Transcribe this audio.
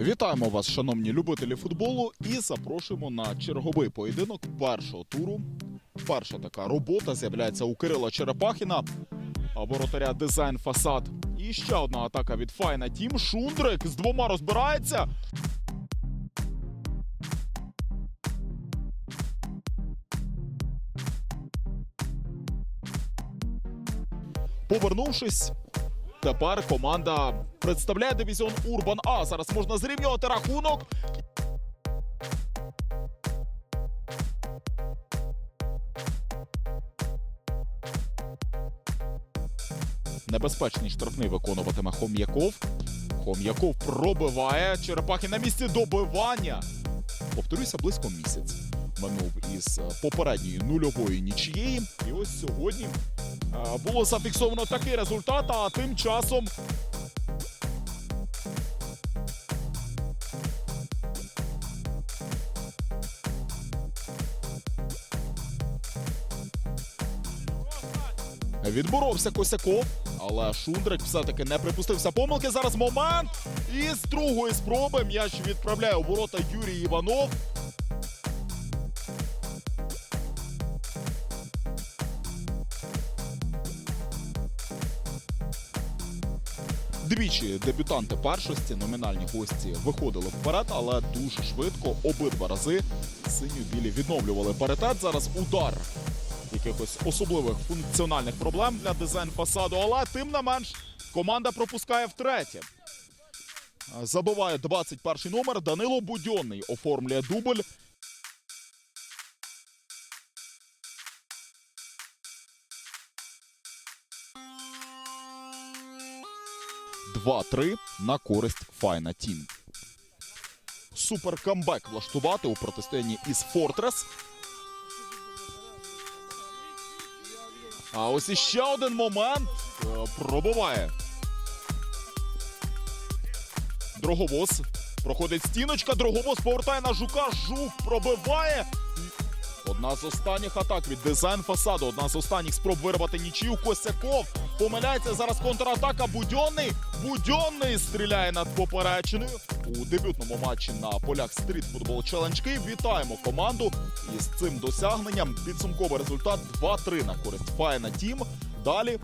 Вітаємо вас, шановні любителі футболу, і запрошуємо на черговий поєдинок першого туру. Перша така робота з'являється у Кирила Черепахіна, воротаря дизайн фасад. І ще одна атака від Файна Тім. Шундрик з двома розбирається. Повернувшись, Тепер команда представляє дивізіон Урбан А. Зараз можна зрівнювати рахунок. Небезпечний штрафний виконуватиме Хом'яков. Хом'яков пробиває. Черепахи на місці добивання. Повторюся, близько місяць. Минув із е, попередньої нульової нічієї. І ось сьогодні було зафіксовано такий результат, а тим часом Відборовся Косяков, але Шундрик все-таки не припустився помилки. Зараз момент. І з другої спроби м'яч відправляє у ворота Юрій Іванов. Двічі дебютанти першості, номінальні гості, виходили вперед, але дуже швидко обидва рази синьо-білі відновлювали паритет. Зараз удар якихось особливих функціональних проблем для дизайн фасаду, але тим не менш команда пропускає втретє. Забиває 21 номер. Данило Будьонний оформлює дубль. Два-три на користь Файна Тім. Супер камбек влаштувати у протистоянні із Фортрес. А ось іще один момент е, пробиває. Дроговоз. Проходить стіночка, Дроговоз повертає на жука. Жук пробиває. Одна з останніх атак від дизайн фасаду. Одна з останніх спроб вирвати нічию. Косяков помиляється зараз контратака. Будьонний. Будьонний стріляє над поперечиною. У дебютному матчі на полях стріт футбол Челендж. Вітаємо команду із цим досягненням. Підсумковий результат 2-3 на користь Файна Тім. Далі